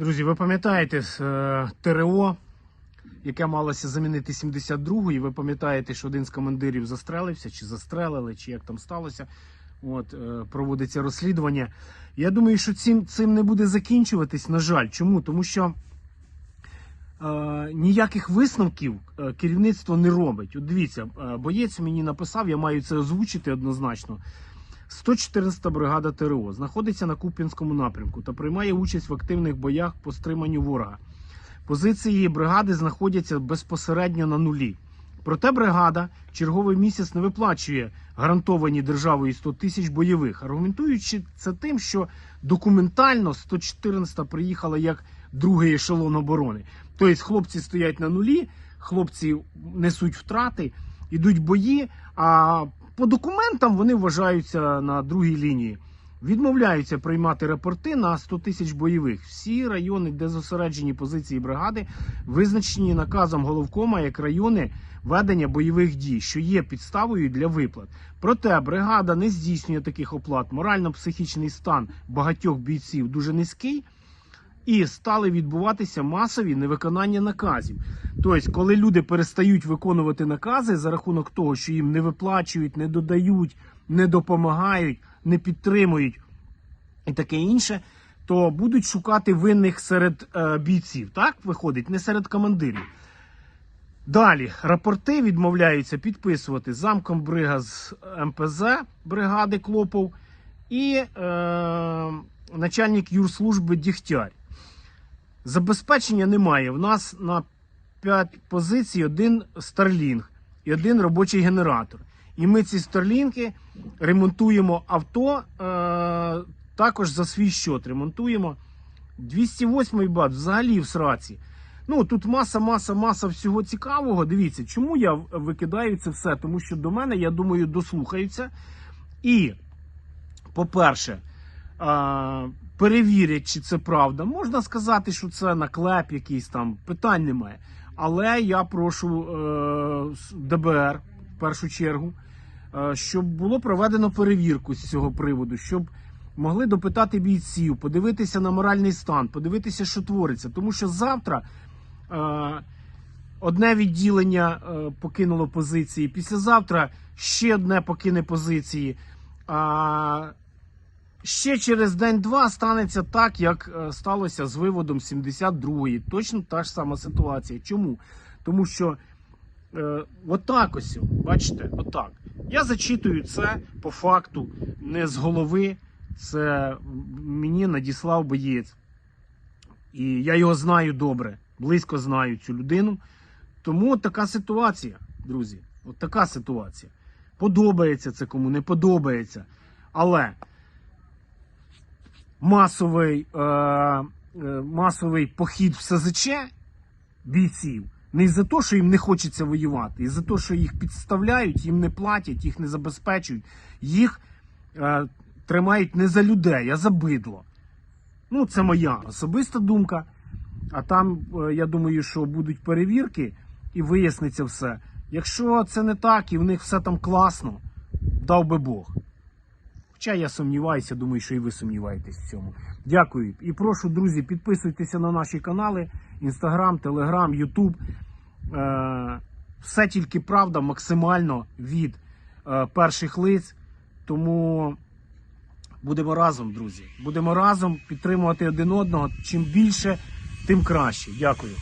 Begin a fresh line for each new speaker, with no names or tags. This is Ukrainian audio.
Друзі, ви пам'ятаєте е, ТРО, яке малося замінити 72-гу, і ви пам'ятаєте, що один з командирів застрелився, чи застрелили, чи як там сталося. От, е, проводиться розслідування. Я думаю, що цим, цим не буде закінчуватись, на жаль. Чому? Тому що е, ніяких висновків е, керівництво не робить. От дивіться, боєць мені написав, я маю це озвучити однозначно. 114 бригада ТРО знаходиться на Куп'янському напрямку та приймає участь в активних боях по стриманню ворога. Позиції бригади знаходяться безпосередньо на нулі. Проте бригада черговий місяць не виплачує гарантовані державою 100 тисяч бойових, аргументуючи це тим, що документально 114 приїхала як другий ешелон оборони. Тобто хлопці стоять на нулі, хлопці несуть втрати, ідуть бої. А по документам вони вважаються на другій лінії. Відмовляються приймати рапорти на 100 тисяч бойових. Всі райони, де зосереджені позиції бригади, визначені наказом головкома як райони ведення бойових дій, що є підставою для виплат. Проте бригада не здійснює таких оплат. Морально-психічний стан багатьох бійців дуже низький. І стали відбуватися масові невиконання наказів. Тобто, коли люди перестають виконувати накази за рахунок того, що їм не виплачують, не додають, не допомагають, не підтримують і таке інше, то будуть шукати винних серед е, бійців. Так виходить, не серед командирів. Далі рапорти відмовляються підписувати замком брига з МПЗ бригади Клопов і е, начальник юрслужби Дігтяр. Забезпечення немає. В нас на 5 позицій один Starlink і один робочий генератор. І ми ці Старлінки ремонтуємо авто е, також за свій счет. Ремонтуємо 208 бат взагалі в сраці. Ну тут маса, маса, маса всього цікавого. Дивіться, чому я викидаю це все? Тому що до мене, я думаю, дослухаються. І, по-перше, а, перевірять, чи це правда. Можна сказати, що це наклеп якийсь там, питань немає. Але я прошу е, ДБР в першу чергу, е, щоб було проведено перевірку з цього приводу, щоб могли допитати бійців, подивитися на моральний стан, подивитися, що твориться. Тому що завтра е, одне відділення покинуло позиції, післязавтра ще одне покине позиції. Ще через день-два станеться так, як е, сталося з виводом 72-ї. Точно та ж сама ситуація. Чому? Тому що е, отак ось, бачите, отак. Я зачитую це по факту, не з голови. Це мені надіслав боєць. І я його знаю добре, близько знаю цю людину. Тому така ситуація, друзі. От така ситуація. Подобається це кому, не подобається. Але масовий, е, е, масовий похід в СЗЧ бійців не за те, що їм не хочеться воювати, і за те, що їх підставляють, їм не платять, їх не забезпечують, їх е, тримають не за людей, а за бидло. Ну, це моя особиста думка. А там, е, я думаю, що будуть перевірки і виясниться все. Якщо це не так і в них все там класно, дав би Бог. Хоча я сумніваюся, думаю, що і ви сумніваєтесь в цьому. Дякую. І прошу, друзі, підписуйтеся на наші канали: Інстаграм, Телеграм, Ютуб. Все тільки правда, максимально від е, перших лиць. Тому будемо разом, друзі. Будемо разом підтримувати один одного. Чим більше, тим краще. Дякую.